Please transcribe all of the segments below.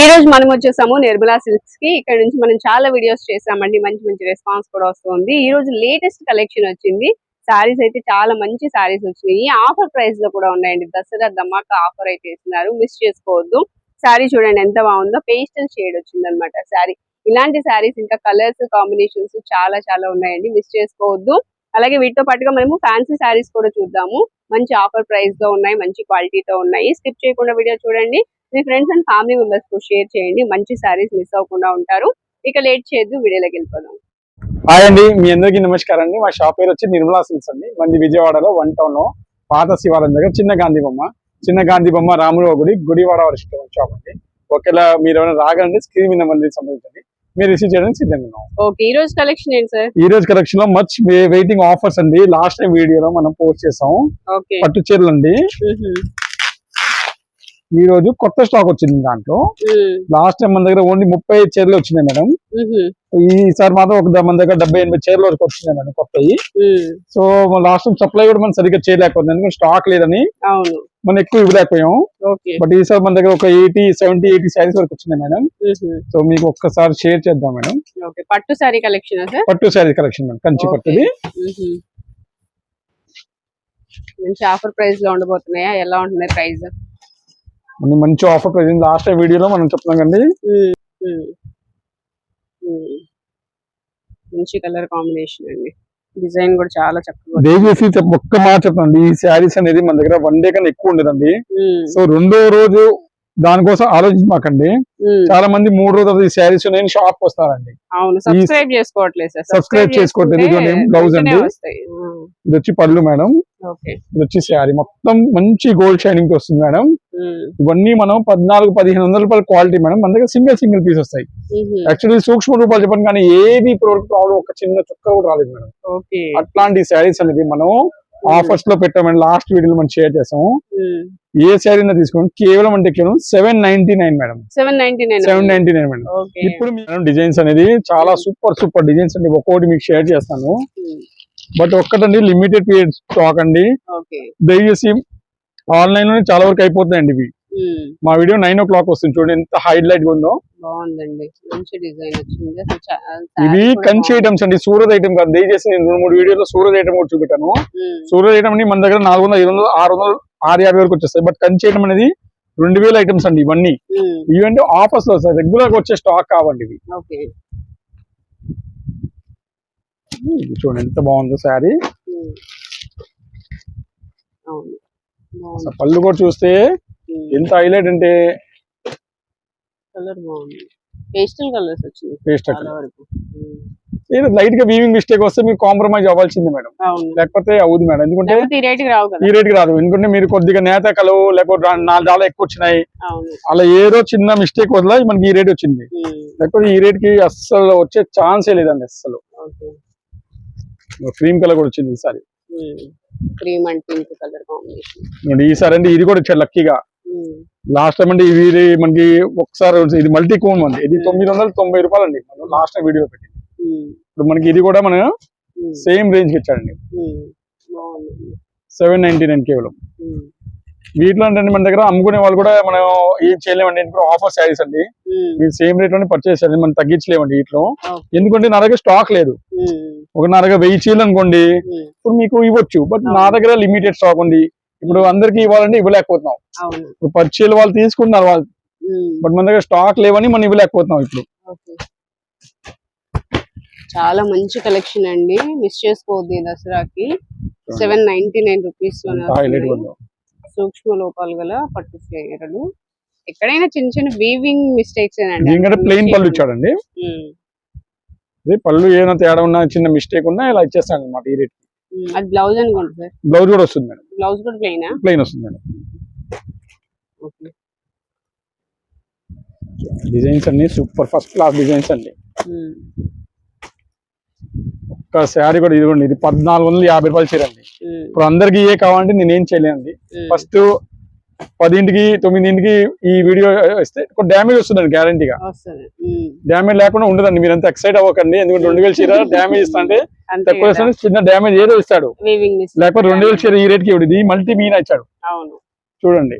ఈ రోజు మనం వచ్చేసాము నిర్మలా సిల్క్స్కి. ఇక్కడ నుంచి మనం చాలా వీడియోస్ చేసామండి మంచి మంచి రెస్పాన్స్ కూడా వస్తుంది. ఈ రోజు లేటెస్ట్ కలెక్షన్ వచ్చింది. సారీస్ అయితే చాలా మంచి సారీస్ వచ్చినాయి. ఆఫర్ ప్రైస్లో కూడా ఉన్నాయండి. దసరా ధమాకా ఆఫర్ అయితే ఇస్తున్నారు. మిస్ చేసుకోవద్దు. సారీ చూడండి ఎంత బాగుందో. పేస్టల్ షేడ్ వచ్చింది అనమాట సారీ ఇలాంటి సారీస్ ఇంకా కలర్స్ కాంబినేషన్స్ చాలా చాలా ఉన్నాయండి. మిస్ చేసుకోవద్దు. అలాగే వీటితో పాటుగా మనము ఫ్యాన్సీ సారీస్ కూడా చూద్దాము. మంచి ఆఫర్ ప్రైస్తో ఉన్నాయి. మంచి క్వాలిటీతో ఉన్నాయి. స్కిప్ చేయకుండా వీడియో చూడండి. మీ ఫ్రెండ్స్ అండ్ ఫ్యామిలీ మెంబర్స్కు షేర్ చేయండి. మంచి సారీస్ మిస్ అవ్వకుండా ఉంటారు. ఇక లేట్ చేయొద్దు వీడియోలోకి వెళ్ళిపోదాం. హాయ్ అండి మీ అందరికీ నమస్కారం అండి. మా షాప్ పేరు వచ్చి నిర్మలా సిల్క్స్ అండి. మంది విజయవాడలో వన్ టౌన్లో పాత శివాలయం దగ్గర చిన్న గాంధీ బొమ్మ. చిన్న గాంధీ బొమ్మ రాముల గుడి గుడివాడ వరిష్ట షాప్ అండి. ఒకవేళ మీరు ఏమైనా రాగండి స్క్రీన్ మీద మంది సంబంధించండి మీరు రిసీవ్ చేయడానికి సిద్ధంగా ఉన్నాం. ఓకే ఈ రోజు కలెక్షన్ ఏంటి సార్ ఈ రోజు కలెక్షన్లో మచ్ వెయిటింగ్ ఆఫర్స్ అండి. లాస్ట్ టైం వీడియోలో మనం పోస్ట్ చేసాం. పట్టు చీరలు అండి ఈ రోజు కొత్త స్టాక్ వచ్చింది దాంట్లో. లాస్ట్ టైం మన దగ్గర ఓన్లీ ముప్పై చీరలు వచ్చినాయి మేడం. ఈసారి మాత్రం ఒక మన దగ్గర డెబ్బై ఎనభై చీరల వరకు వచ్చినాయి మేడం కొత్తవి సో లాస్ట్ టైం సప్లై కూడా మనం సరిగ్గా చేయలేకపోతుంది ఎందుకంటే స్టాక్ లేదని మనం ఎక్కువ ఇవ్వలేకపోయాం. ఓకే. బట్ ఈసారి మన దగ్గర ఒక ఎయిటీ సెవెంటీ ఎయిటీ సారీస్ వరకు వచ్చినాయి మేడం. సో మీకు ఒక్కసారి షేర్ చేద్దాం మేడం. ఓకే. పట్టు సారీ కలెక్షన్ సార్? పట్టు శారీ కలెక్షన్ మేడం కంచి. పట్టుది. మంచి ఆఫర్ ప్రైస్లో ఉండబోతున్నాయా? ఎలా ఉంటున్నాయి ప్రైస్ మంచి ఆఫర్ ప్రైస్ లాస్ట్ వీడియోలో మనం చెప్తున్నాం కండి మంచి కలర్ కాంబినేషన్ అండి. డిజైన్ కూడా చాలా చక్కగా చెప్- ఒక్క మాట చెప్పండి. ఈ శారీస్ అనేది మన దగ్గర వన్ డే కన్నా ఎక్కువ ఉండదండి. సో రెండో రోజు దానికోసం ఆలోచించమాకండి. చాలా మంది మూడు రోజులు ఈ శారీస్ నేను షాప్ వస్తారండి. సబ్స్క్రైబ్ చేసుకోవట్లేదు Subscribe చేసుకోవట్లేదు. blouse అండి. ఇది వచ్చి పళ్ళు మేడం ఇది వచ్చి శారీ మొత్తం మంచి గోల్డ్ షైనింగ్ వస్తుంది మేడం ఇవన్నీ మనం పద్నాలుగు పదిహేను వందల రూపాయల క్వాలిటీ మేడం. మన దగ్గర సింగిల్ సింగిల్ పీస్ వస్తాయి. యాక్చువల్లీ సూక్ష్మ రూపాయలు చెప్పండి కానీ ఏవి ప్రోడక్ట్ ప్రాబ్లం ఒక చిన్న చుక్క కూడా రాలేదు మేడం. అట్లాంటి శారీస్ అనేది మనం ఆఫర్స్లో పెట్టామని లాస్ట్ వీడియోలో మనం షేర్ చేసాము. ఏ శారీ తీసుకోండి. కేవలం అంటే కేవలం seven ninety nine madam seven ninety nine madam. ఇప్పుడు మేడం డిజైన్స్ అనేది చాలా సూపర్ సూపర్ డిజైన్స్ అండి. ఒక్కొక్కటి మీకు షేర్ చేస్తాను. బట్ ఒక్కటండి లిమిటెడ్ పీరియడ్ స్టాక్ అండి. దయచేసి ఆన్లైన్లోనే చాలా వరకు అయిపోతున్నాయండి ఇవి. మా వీడియో నైన్ ఓ క్లాక్ వస్తుంది చూడండి ఎంత హైలైట్గా ఉందో. బాగుందండి. మంచి డిజైన్ వచ్చింది. కూడా కంచి ఐటమ్స్ అండి సూరత్ ఐటమ్ కాదు. దయచేసి నేను రెండు మూడు వీడియోలో సూరత్ ఐటమ్ కూడా చూపెట్టాను. సూరత్ ఐటమ్ని మన దగ్గర నాలుగు వందల ఐదు వందలు ఆరు వందలు ఆరు యాభై వరకు వచ్చేస్తాయి. బట్ కంచి ఐటమ్ అనేది రెండు వేల ఐటమ్స్ అండి ఇవన్నీ. ఇవంటే ఆఫర్స్లో వస్తాయి. రెగ్యులర్గా వచ్చే స్టాక్ కావండి ఇవి. ఇది చూడండి ఎంత బాగుందో శారీ. అవును. పళ్ళు కూడా చూస్తే ఎంత హైలైట్ అంటే కలర్ బాగుంది. పేస్టల్ కలర్స్ వచ్చింది లైట్గా వీవింగ్ మిస్టేక్ వస్తే మీకు కాంప్రమైజ్ అవ్వాల్సింది మేడం. లేకపోతే అవుదు మేడం. ఎందుకంటే ఈ రేట్కి రాదు. ఎందుకంటే మీరు కొద్దిగా నేత కలవు లేకపోతే నాలుగు డాలర్ ఎక్కువ వచ్చినాయి. అలా ఏదో చిన్న మిస్టేక్ వల్ల మనకి ఈ రేట్ వచ్చింది. లేకపోతే ఈ రేట్కి అస్సలు వచ్చే ఛాన్సే లేదండి అస్సలు. క్రీమ్ కలర్ కూడా వచ్చింది ఈసారి. Cream and pink colour combination. ఈసారి అంటే ఇది కూడా వచ్చారు లక్కీగా. లాస్ట్ టైం అంటే ఇది మనకి ఒకసారి ఇది మల్టీ కోన్ అండి ఇది తొమ్మిది వందల తొంభై రూపాయలు అండి లాస్ట్ టైం వీడియో పెట్టి ఇప్పుడు మనకి ఇది కూడా మన సేమ్ రేంజ్కి ఇచ్చాడండి. సెవెన్ నైన్టీ నైన్ కేవలం. వీటిలో అంటే మన దగ్గర అమ్ముకునే వాళ్ళు కూడా మనం ఏం చేయలేమండి. ఇప్పుడు ఆఫర్ శారీస్ అండి. మీరు సేమ్ రేట్లోనే పర్చేస్ చేయాలి మనం తగ్గించలేమండి వీటిలో. ఎందుకంటే నా దగ్గర స్టాక్ లేదు. ఒక నా దగ్గర వెయ్యి చీరలు అనుకోండి ఇప్పుడు మీకు ఇవ్వచ్చు. బట్ నా. దగ్గర లిమిటెడ్ స్టాక్ ఉంది. ఇప్పుడు అందరికి ఇవ్వాలంటే ఇవ్వలేకపోతున్నాం. అవును. ఇప్పుడు పది చీరలు వాళ్ళు తీసుకుంటున్నారు వాళ్ళు. బట్ మన దగ్గర స్టాక్ లేవని మనం ఇవ్వలేకపోతున్నాం ఇప్పుడు. చాలా మంచి కలెక్షన్ అండి. మిస్ చేసుకోవద్దు దసరాకి. సెవెన్ నైన్టీ నైన్ రూపీస్ సూక్ష్మ లోపాలు గల పట్టు చీరలు. ఎక్కడైనా చిన్న చిన్న వీవింగ్ మిస్టేక్స్ ప్లెయిన్ పళ్ళు ఇచ్చాడండి. ఇది పళ్ళు ఏమైనా తేడా ఉన్నా చిన్న మిస్టేక్ ఉన్నా ఇలా ఇచ్చేస్తాను అనమాట ఈ రేట్ అది బ్లౌజ్ అనుకోండి సార్? బ్లౌజ్ కూడా వస్తుంది మేడం. బ్లౌజ్ కూడా ప్లెయినా ప్లెయిన్ వస్తుంది మేడం. డిజైన్స్ అన్ని సూపర్ ఫస్ట్ క్లాస్ డిజైన్స్ అండి. ఒక్క శారీ కూడా ఇదిగోండి ఇది పద్నాలుగు వందల యాభై రూపాయలు చీర అండి. ఇప్పుడు అందరికి ఏ కావాలంటే నేనేం చేయలేనండి. ఫస్ట్ పదింటికి తొమ్మిదింటికి ఈ వీడియో ఇస్తే డ్యామేజ్ వస్తుందండి గ్యారంటీగా డ్యామేజ్ లేకుండా ఉండదండి మీరు అంత ఎక్సైట్ అవ్వకండి ఎందుకంటే రెండు వేల చీర డ్యామేజ్ ఇస్తా అంటే అంతే తక్కువ చిన్న డ్యామేజ్ ఏదో ఇస్తాడు. లేకపోతే రెండు వేల చీర ఈ రేట్కి ఇవ్వడు మల్టీ మీనా ఇచ్చాడు. చూడండి.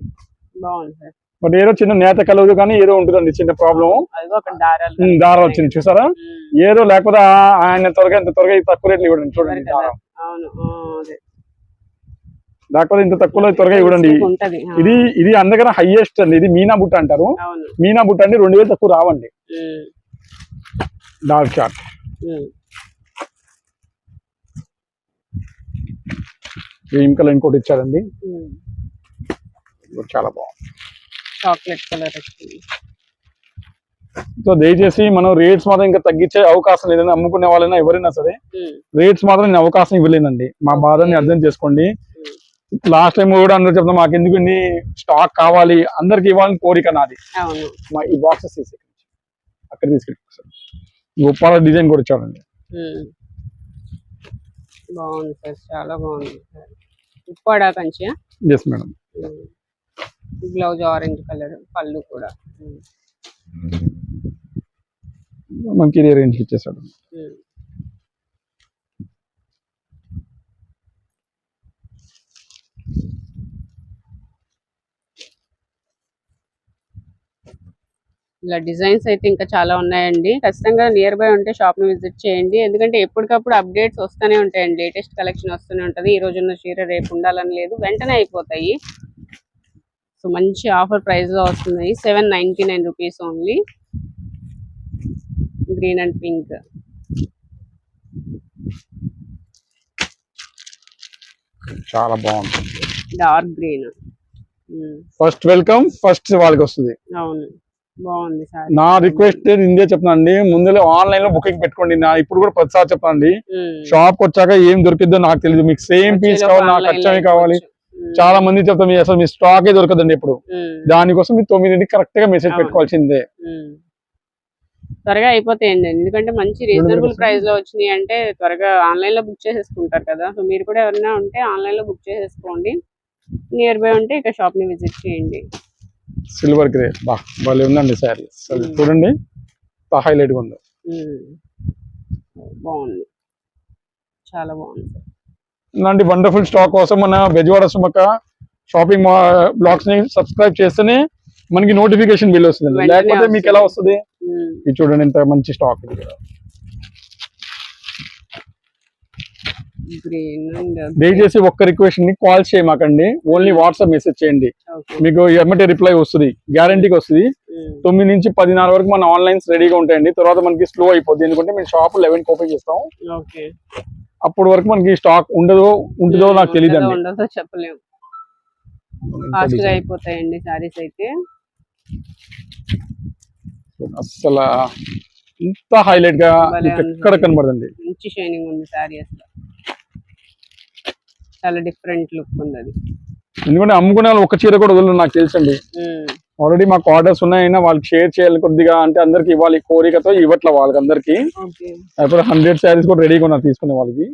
బట్ ఏదో చిన్న నేత కలవదు కానీ ఏదో ఉంటుందండి చిన్న ప్రాబ్లం దారాలు దారం వచ్చింది చూసారా. ఏదో లేకపోతే ఆయన త్వరగా ఇంత త్వరగా తక్కువ రేట్లు ఇవ్వండి చూడండి. దారం. లేకపోతే ఇంత తక్కువలో త్వరగా ఇవ్వండి ఇది ఇది అందరికన్నా హైయెస్ట్ అండి. ఇది మీనా బుట్ట అంటారు. మీనా బుట్ట అండి రెండు వేలు తక్కువ రావండి. Dark chart um. Cream colour ఇంకోటి ఇచ్చారండి. చాలా బాగుంది. చాక్లెట్ కలర్ సో దయచేసి మనం రేట్స్ మాత్రం ఇంకా తగ్గించే అవకాశం లేదని అమ్ముకునే వాళ్ళైనా ఎవరైనా సరే రేట్స్ మాత్రం నేను అవకాశం ఇవ్వలేనండి. మా బాధని అర్థం చేసుకోండి. లాస్ట్ టైం కూడా అందరూ చెప్తాం మాకు ఎందుకు ఇన్ని స్టాక్ కావాలి? అందరికి ఇవ్వాలని కోరిక నాది. మా ఈ బాక్సెస్ తీసి అక్కడ తీసుకెళ్ళి గొప్ప డిజైన్ కూడా ఉమ్. బాగుంది సార్ చాలా బాగుంది. Uppada Kanchi yes madam blouse orange colour పళ్ళు కూడా. మనకి ఇదే రేంజ్ ఇచ్చేసాడు. ఇలా డిజైన్స్ అయితే ఇంకా చాలా ఉన్నాయండి. ఖచ్చితంగా నియర్ బై ఉంటే షాప్ని విజిట్ చేయండి. ఎందుకంటే ఎప్పటికప్పుడు అప్డేట్స్ వస్తూనే ఉంటాయండి. లేటెస్ట్ కలెక్షన్ వస్తూనే ఉంటది. ఈ రోజు ఉన్న చీర రేపు ఉండాలని లేదు. వెంటనే అయిపోతాయి. సో మంచి ఆఫర్ ప్రైస్లో వస్తున్నాయి. Seven ninety nine rupees only green and pink చాలా బాగుంది. Dark green first welcome first వాళ్ళకి వస్తుంది. అవును. నా రిక్వెస్ట్ ఇందే చెప్తాను అండి ముందులే ఆన్లైన్లో బుకింగ్ పెట్టుకోండి. నా ఇప్పుడు కూడా ప్రతిసారి చెప్తానండి. షాప్ వచ్చాక ఏం దొరికిద్దో నాకు తెలియదు మీకు సేమ్ పీస్ కావాలి నాకు ఖచ్చితంగా కావాలి. చాలా మంది చెప్తాం "మీ అసలు మీ స్టాకే దొరకదండి ఇప్పుడు. దానికోసం మీరు తొమ్మిదింటికి కరెక్ట్గా మెసేజ్. పెట్టుకోవాల్సిందే. త్వరగా అయిపోతాయండి. ఎందుకంటే మంచి రీజనబుల్. ప్రైస్లో వచ్చినాయి అంటే త్వరగా ఆన్లైన్లో బుక్ చేసేసుకుంటారు కదా. సో మీరు కూడా ఎవరైనా ఉంటే ఆన్లైన్లో బుక్ చేసేసుకోండి. నియర్ బై ఉంటే ఇక షాప్ని విజిట్ చేయండి. Silver grey. బా భలే ఉందండి శారీ. Mm. చూడండి. హైలైట్గా ఉంది. బాగుంది. చాలా బాగుంది. ఇలాంటి వండర్ఫుల్ స్టాక్ కోసం మన బెజవాడ సుమక షాపింగ్ మా బ్లాగ్స్ని సబ్స్క్రైబ్ చేస్తేనే మనకి నోటిఫికేషన్ బిల్ వస్తుంది. లేకపోతే మీకు ఎలా వస్తుంది. ఇది చూడండి ఇంత మంచి స్టాక్ ఇది కూడా. గ్రీన్ అండ్ దయచేసి ఒక్క రిక్వెస్ట్ని కాల్ చేయమాకండి. ఓన్లీ వాట్సాప్ మెసేజ్ చేయండి. మీకు ఎమ్మటే రిప్లై వస్తుంది. గ్యారంటీకి వస్తుంది. ఉమ్. తొమ్మిది నుంచి పదిన్నర వరకు మన ఆన్లైన్స్ రెడీగా ఉంటాయండి. తర్వాత మనకి స్లో అయిపోద్ది. ఎందుకంటే మేము షాప్ లెవెన్ ఓపెన్ చేస్తాం. అప్పటి వరకు మనకి స్టాక్ ఉండదో ఉంటుందో నాకు తెలియదు ఉంటుందో అండి చెప్పలేము. అయిపోతాయండి సారీస్ అయితే. అస్సలు ఇంత హైలైట్గా. ఎక్కడ కనబడదండి. మంచి షైనింగ్ ఉంది సారీ అసలు. చాలా డిఫరెంట్ లుక్ ఉంది అది ఎందుకంటే అమ్ముకునే వాళ్ళు ఒక చీర కూడా వదలరు నాకు తెలుసండి. ఆల్రెడీ మాకు ఆర్డర్స్ ఉన్నాయైనా వాళ్ళకి షేర్ చేయాలి కొద్దిగా అంటే అందరికి ఇవ్వాలి కోరికతో ఇవ్వట్ల వాళ్ళకి అందరికి. అప్పుడు హండ్రెడ్ శారీస్ కూడా రెడీగా ఉన్నారు తీసుకునే వాళ్ళకి.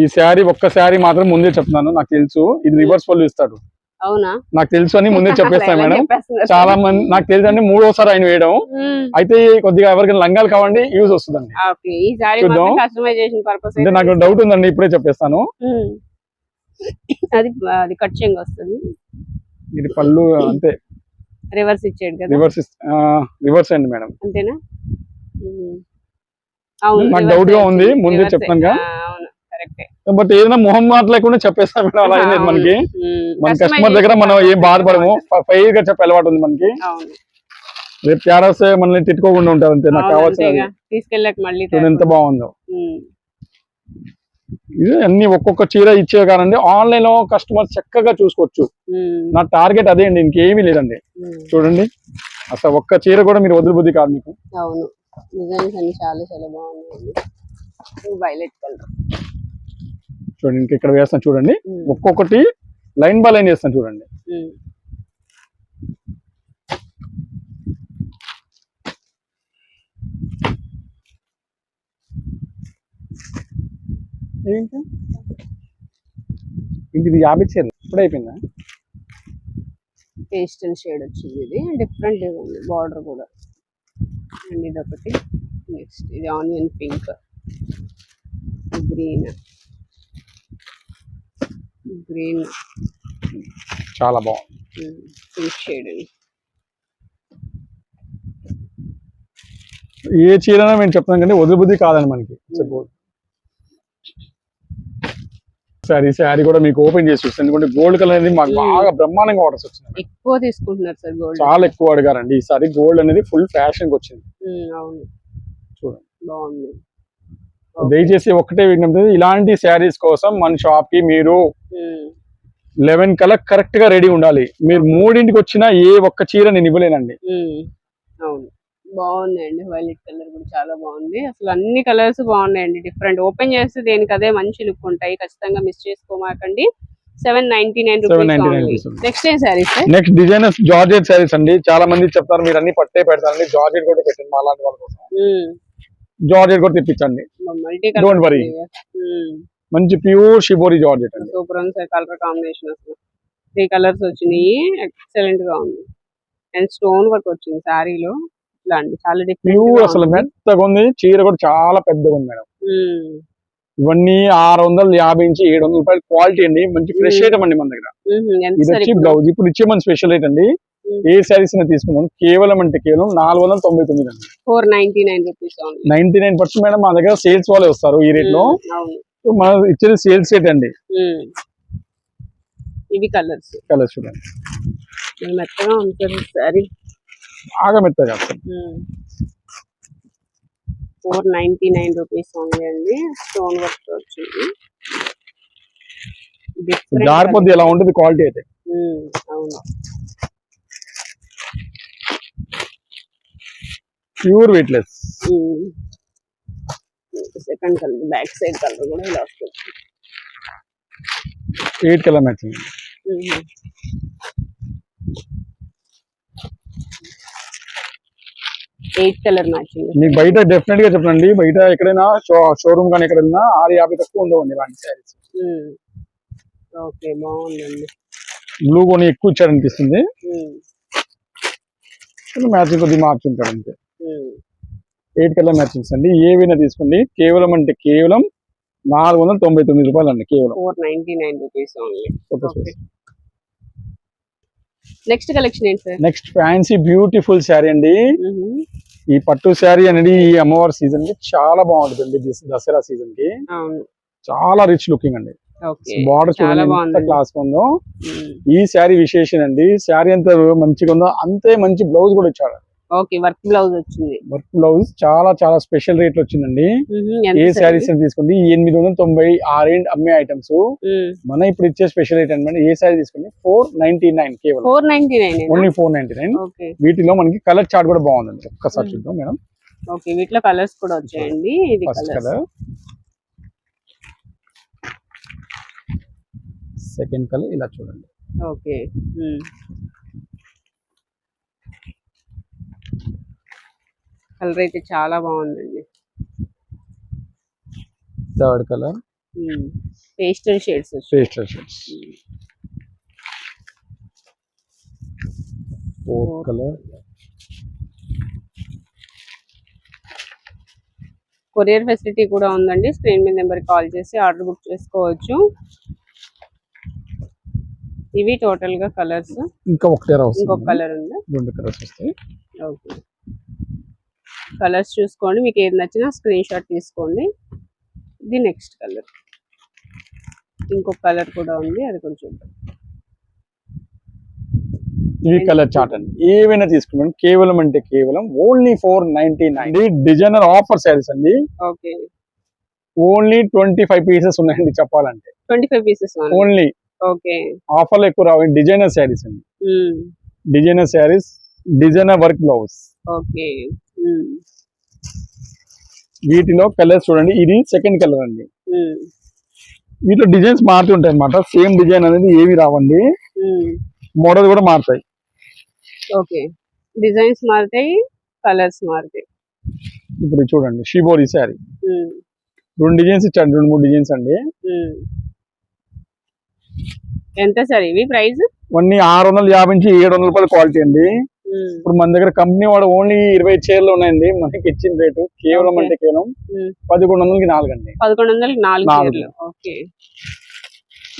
ఈ శారీ ఒక్క శారీ మాత్రం ముందే చెప్తున్నాను నాకు తెలుసు. ఇది రివర్స్ పళ్ళు ఇస్తాడు. అవునా? నాకు తెలుసు అని ముందే చెప్పేస్తాను మేడం? చాలా మంది నాకు తెలుసు అండి మూడోసారి ఆయన వేయడం. అయితే కొద్దిగా ఎవరికైనా లంగాలు కావండి యూజ్ వస్తుందండి. నాకు డౌట్ ఉందండి ఇప్పుడే చెప్పేస్తాను. అది అది కట్ వస్తుంది. ఇది పళ్ళు అంతే. రివర్స్ ఇచ్చాడు కదా. రివర్స్ రివర్స్ అండి మేడం. అంతేనా? నాకు doubt గా ఉంది. ముందే reverse బట్ ఏదైనా మొహం మాటలేకుండా చెప్పేస్తాం మేడం అలా అయింది మనకి. మన కస్టమర్ దగ్గర మనం ఏం బాధపడము. ఫైర్గా చెప్పే అలవాటు ఉంది మనకి. రేపు తేడాస్తే మనల్ని తిట్టుకోకుండా ఉంటారు అంతే నాకు కావాల్సిన. తీసుకెళ్ళాక మళ్ళీ ఎంత బాగుందో. ఇది అన్ని ఒక్కొక్క చీర ఇచ్చే కానండి ఆన్లైన్లో కస్టమర్ చక్కగా చూసుకోవచ్చు. నా టార్గెట్ అదే అండి ఇంకేమీ లేదండి. చూడండి అసలు ఒక్క చీర కూడా మీరు వదిలిబుద్ధి కాదు మీకు. అవును. చాలా చాలా వైలెట్ కలర్ చూడండి ఇంక ఇక్కడ వేస్తాను చూడండి. ఒక్కొక్కటి లైన్ బై లైన్ వేస్తాను చూడండి. ఏంటి? ఇది యాభై చీరలు. ఇప్పుడు అయిపోయిందా? పేస్టల్ షేడ్ వచ్చింది ఇది. డిఫరెంట్ ఉంది బార్డర్ కూడా. అండ్ ఇది ఒకటి నెక్స్ట్ ఇది ఆనియన్ పింక్ గ్రీన్ గ్రీన్. చాలా బాగుంది పింక్ షేడ్ ఏ చీరైనా మేము చెప్తాం కానీ వదిలిబుద్ధి కాదండి మనకి. సారీ శారీ కూడా మీకు ఓపెన్ చేసి చూస్తాను ఎందుకంటే గోల్డ్ కలర్ అనేది మాకు. బాగా బ్రహ్మాండంగా ఆర్డర్స్ వచ్చినాయి. ఎక్కువ తీసుకుంటున్నారు సార్ గోల్డ్. చాలా ఎక్కువ అడిగారండి. ఈసారి గోల్డ్ అనేది ఫుల్ ఫ్యాషన్కి వచ్చింది అవును. చూడండి. బాగుంది. దయచేసి ఒక్కటే విజ్ఞప్తి ఇలాంటి శారీస్ కోసం మన షాప్కి మీరు ఉమ్, లెవెన్ కల్లా కరెక్ట్గా రెడీ ఉండాలి. మీరు మూడింటికి వచ్చినా ఏ ఒక్క చీర నేను ఇవ్వలేనండి. ఉమ్, అవును. బాగుందండి వైలెట్ కలర్ కూడా చాలా బాగుంది. అసలు అన్ని కలర్స్ బాగున్నాయండి. డిఫరెంట్ ఓపెన్ చేస్తే దేనికి అదే మంచి లుక్ ఉంటాయి. ఖచ్చితంగా miss చేసుకోమాకండి. Seven ninety nine 799 rupees. Next ఏం saris next designers georgette saris అండి. చాలా మంది చెప్తారు మీరు అన్ని పట్టే పెడతారండి. జార్జెట్ కూడా పెట్టండి మా లాంటి వాళ్ళ కోసం. జార్జెట్ కూడా తెప్పించండి. Multi Don't worry. మంచి ప్యూర్ షిబోరి జార్జెట్ అండి. సూపర్ ఉంది సార్ కలర్ కాంబినేషన్ అసలు. త్రీ కలర్స్ వచ్చినాయి. ఎక్సలెంట్గా ఉంది. అండ్ స్టోన్ వర్క్ వచ్చింది శారీలో ఇట్లా అండి చాలా ప్యూర్ అసలు మెత్తగా ఉంది. చీర కూడా చాలా పెద్దగా ఉంది మేడం. ఇవన్నీ ఆరు వందల యాభై నుంచి ఏడు వందల రూపాయల క్వాలిటీ అండి. మంచి ఫ్రెష్ Hmm. ఐటమ్ అండి మన దగ్గర. ఇది వచ్చి బ్లౌజ్. ఇప్పుడు ఇచ్చే మన స్పెషల్ రేట్ అండి. Hmm. ఏ శారీస్ తీసుకున్నాం? కేవలం అంటే కేవలం నాలుగు వందల తొంభై తొమ్మిది అండి. Four ninety nine rupees ninety nine percent madam మా దగ్గర సేల్స్ వాళ్ళే వస్తారు ఈ రేట్లో మనం ఇచ్చేది సేల్స్ రేట్ అండి. ఇవి కలర్స్. కలర్ చూడండి. మెత్తగా ఉంటుంది సారీ. బాగా మెత్తగా four ninety nine rupees only అండి. స్టోన్ వర్క్ వచ్చింది. జారిపోద్ది ఎలా ఉంటుంది క్వాలిటీ అయితే. అవును. Pure weightless. Second colour back side colour కూడా ఇలా వస్తుంది. Eight colour matching. Eight colour matching మీకు బయట డెఫినెట్గా చెప్పండి బయట ఎక్కడైనా షోరూమ్ కానీ ఎక్కడ వెళ్ళినా ఆరు యాభై తక్కువ ఉండవండి ఇలాంటి శారీస్ ఓకే బాగుందండి. బ్లూ కొని ఎక్కువ ఉమ్, మ్యాచింగ్ కొద్దిగా మార్చుంటాడు అంతే. ఎయిట్ కలర్ మ్యాచింగ్స్ అండి. ఏవైనా తీసుకోండి కేవలం అంటే కేవలం నాలుగు వందల తొంభై తొమ్మిది రూపాయలు అండి కేవలం. Four ninety nine rupees only ఒక ఓకే నెక్స్ట్ కలెక్షన్ ఏంటి sir next fancy beautiful sari అండి. ఈ పట్టు శారీ అనేది ఈ అమ్మవారి సీజన్కి చాలా బాగుంటుంది దస్- దసరా సీజన్కి. చాలా రిచ్ లుకింగ్ అండి. బార్డర్ చూడండి. క్లాస్ ఉందో. మ్మ్. ఈ శారీ విశేషం అండి శారీ ఎంత మంచిగా ఉందో అంతే మంచి బ్లౌజ్ కూడా ఇచ్చాడు. ఓకే వర్క్ బ్లౌజ్ వచ్చింది. వర్క్ బ్లౌజ్ చాలా చాలా స్పెషల్ రేట్ వచ్చిందండి. ఏ శారీస్ తీసుకోండి ఎనిమిది వందల తొంభై ఆరేండ్ అమ్మే ఐటమ్స్ మన ఇప్పుడు ఇచ్చే స్పెషల్ రేట్ అనమాట ఏ శారీ తీసుకోండి ఫోర్ నైన్టీ నైన్ కేవలం. Four ninety nine only four ninety nine వీటిలో మనకి కలర్ చార్ట్ కూడా బాగుందండి. ఒక్కసారి. చూద్దాం మేడం. ఓకే వీటిలో కలర్స్ కూడా వచ్చాయండి. ఇది కలర్. సెకండ్ కలర్ ఇలా చూడండి. ఓకే. కలర్ అయితే చాలా బాగుందండి. Third colour pastel shades pastel shades fourth colour courier facility కూడా ఉందండి. స్క్రీన్ మీద నెంబర్ కాల్ చేసి ఆర్డర్ బుక్ చేసుకోవచ్చు. ఇవి టోటల్గా కలర్స్ ఇంకా ఒకటే ఇంకొక కలర్ ఉంది? రెండు కలర్స్ వస్తాయి. ఓకే. కలర్స్ చూసుకోండి మీకు ఏది నచ్చినా స్క్రీన్ షాట్ తీసుకోండి. ఇది నెక్స్ట్ కలర్ ఇంకొక కలర్ కూడా ఉంది అది కొంచెం ఇవి కలర్ చార్ట్ అండి. ఏవైనా తీసుకున్నాం కేవలం అంటే కేవలం only four ninety nine designer offer saris అండి. Okay. Only twenty five pieces ఉన్నాయండి చెప్పాలంటే. ట్వంటీ ఫైవ్ పీసెస్ ఓన్లీ ఆఫర్లు ఎక్కువ రావు. డిజైనర్ శారీస్ అండి. Designer saris designer work blouse. Okay. వీటిలో కలర్స్ చూడండి. ఇది సెకండ్ కలర్ అండి. వీటిలో డిజైన్స్ మారుతుంటాయి అన్నమాట సేమ్ డిజైన్ అనేది ఏవి రావండి. మోడల్ కూడా మారుతాయి. ఓకే. డిజైన్స్ మారుతాయి కలర్స్ మారుతాయి. ఇప్పుడు చూడండి. షిబోరి శారీ రెండు డిజైన్స్ ఇచ్చాడు రెండు మూడు డిజైన్స్ అండి. ఎంత సార్ ఇవి ప్రైస్? ఇవన్నీ ఆరు వందల యాభై నుంచి ఏడు వందల రూపాయల క్వాలిటీ అండి. ఇప్పుడు మన దగ్గర కంపెనీ వాడు ఓన్లీ ఇరవై చీరలు ఉన్నాయండి. మనకి ఇచ్చిన రేటు. కేవలం. అంటే కేవలం. పదకొండు వందలకి నాలుగు అండి పదకొండు వందలకి నాలుగు ఓకే.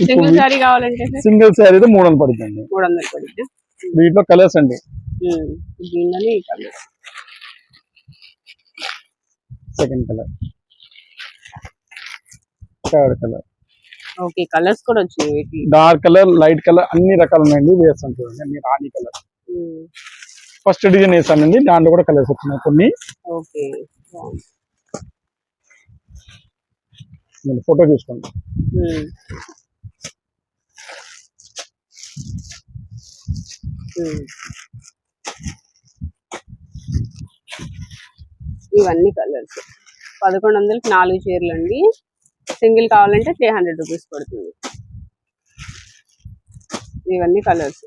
సింగిల్ సారీ కావాలంటే సార్? సింగిల్ శారీ అయితే మూడు వందలు పడుతుంది మూడు వందలు పడుద్ది వీటిలో కలర్స్ అండి. Second colour. Third colour. Okay colours కూడా వచ్చినాయి వీటి డార్క్ కలర్ లైట్ కలర్ అన్ని రకాలు ఉన్నాయండి. వేస్తాను చూడండి. అన్ని రాణి కలర్ ఫస్ట్ డిజైన్ వేసానండి. దాంట్లో కూడా కలర్స్ వచ్చినాయి కొన్ని. ఓకే ఫోటో చూసుకోండి. ఇవన్నీ కలర్స్ పదకొండు వందలకి నాలుగు చీరలు అండి సింగిల్ కావాలంటే త్రీ హండ్రెడ్ రూపీస్ పడుతుంది. ఇవన్నీ కలర్స్.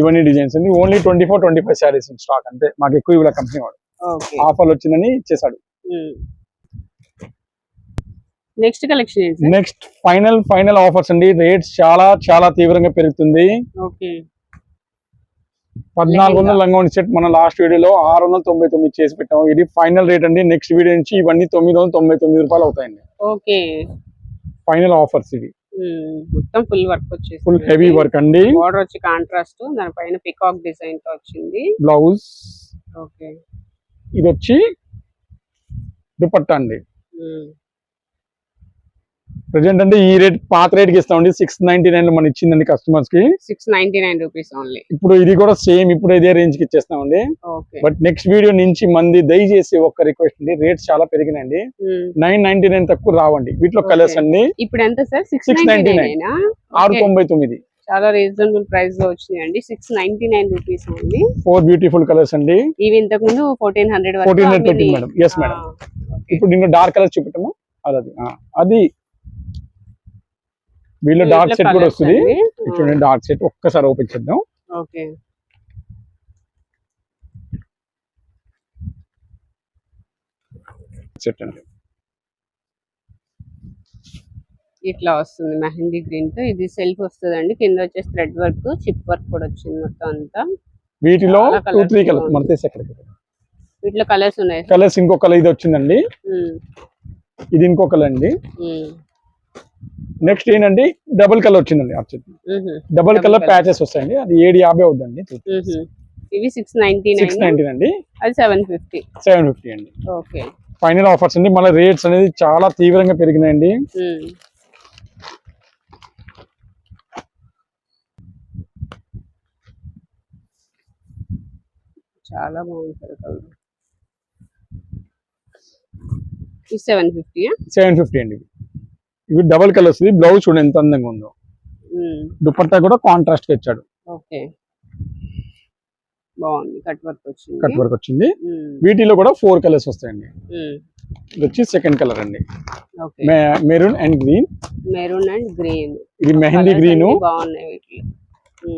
ఇవన్నీ డిజైన్స్ అండి. Only twenty four twenty five saris stock అంతే. మాకు ఎక్కువ ఇవ్వలే కంపెనీ వాడు. ఆఫర్ వచ్చిందని ఇచ్చేసాడు next collection next final final offers అండి. రేట్స్ చాలా చాలా తీవ్రంగా పెరుగుతుంది. ఓకే. పద్నాలుగు వందల లంగోని సెట్ మన లాస్ట్ వీడియోలో ఆరు వందల తొంభై తొమ్మిది చేసి పెట్టాం ఇది ఫైనల్ రేట్ అండి. నెక్స్ట్ వీడియో నుంచి ఇవన్నీ తొమ్మిది వందల తొంభై తొమ్మిది రూపాయలు అవుతాయండి. ఓకే. ఫైనల్ ఆఫర్స్ ఇవి. మొత్తం ఫుల్ వర్క్ వచ్చేసి ఫుల్ హెవీ వర్క్ అండి. బార్డర్ వచ్చి కాంట్రాస్ట్ దానిపైన పికాక్ డిజైన్తో వచ్చింది. Blouse okay. ఇది వచ్చి దుపట్టా అండి. ప్రజెంట్ అంటే ఈ రేట్ పాత రేట్కి ఇస్తామండి. సిక్స్ నైన్టీ నైన్లో మనం ఇచ్చిందండి కస్టమర్స్కి. Six ninety nine rupees only ఇప్పుడు ఇది కూడా సేమ్ ఇప్పుడు ఇదే రేంజ్కి ఇచ్చేస్తామండి బట్ నెక్స్ట్ వీడియో నుంచి మంది దయచేసి ఒక్క రిక్వెస్ట్ అండి. రేట్స్ చాలా పెరిగినాయండి. నైన్ నైన్టీ నైన్ తక్కువ రావండి. వీటిలో. కలర్స్ అండి ఇప్పుడు ఎంత సార్? సిక్స్ 699. నైన్టీ నైన్ ఆరు తొంభై తొమ్మిది. చాలా రీజనబుల్ ప్రైస్లో వచ్చినాయండి. Six ninety nine rupees only four beautiful colours అండి. ఇవి ఇంతకు ముందు fourteen hundred fourteen hundred madam. Yes madam. ఇప్పుడు నేను డార్క్ కలర్ చూపెట్టము? అది అది వీళ్ళు డార్క్ సెట్ కూడా వస్తుంది. చూడండి డార్క్ సెట్ ఒక్కసారి ఓపెన్ చేద్దాం. ఓకే. సెట్ అండి. ఇట్లా వస్తుంది మెహందీ గ్రీన్తో. ఇది సెల్ఫ్ వస్తుందండి. కింద వచ్చేసి థ్రెడ్ వర్క్ చిప్ వర్క్ కూడా వచ్చింది మొత్తం అంతా. వీటిలో టూ త్రీ కలర్ వీటిలో కలర్స్ ఉన్నాయి. కలర్స్ ఇంకో కలర్ ఇది వచ్చిందండి. ఇది ఇంకో కలర్ అండి నెక్స్ట్ ఏంటంటే డబుల్ కలర్ వచ్చిందండి ఉహు, డబుల్ కలర్. ప్యాచెస్ వస్తాయండి అది ఏడు యాభై అవుతుందండి. ఇవి సిక్స్ నైన్టీ సిక్స్ నైన్టీన్ అండి. అది సెవెన్ ఫిఫ్టీ సెవెన్ ఫిఫ్టీ అండి. ఓకే ఫైనల్ ఆఫర్స్ అండి మళ్ళీ రేట్స్ అనేది చాలా తీవ్రంగా పెరిగినాయండి. చాలా బాగుంది సార్ కలర్ ఇది సెవెన్ ఫిఫ్టీ సెవెన్ ఫిఫ్టీ అండి. ఇవి. డబుల్ కలర్ వస్తుంది. బ్లౌజ్ చూడండి ఎంత అందంగా ఉందో. దుపట్టా కూడా కాంట్రాస్ట్గా ఇచ్చాడు. కట్ వర్క్ వచ్చింది. వీటిలో కూడా ఫోర్ కలర్స్ వస్తాయండి. ఇది వచ్చి సెకండ్ కలర్ అండి. Maroon and green. Maroon and green. ఇది మెహందీ గ్రీన్.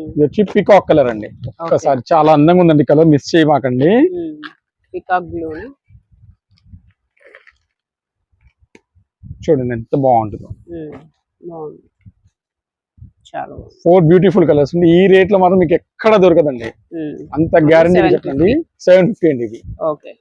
ఇది వచ్చి పికాక్ కలర్ అండి. ఒక్కసారి చాలా అందంగా ఉందండి. కలర్ మిస్ చేయమాకండి. పికాక్ బ్లూ చూడండి ఎంత బాగుంటుందో. ఫోర్ బ్యూటిఫుల్ కలర్స్ అండి ఈ రేట్లో మాత్రం మీకు ఎక్కడ దొరకదండి. అంత గ్యారంటీ 750. చెప్పండి. సెవెన్ ఫిఫ్టీ అండి ఇది. ఓకే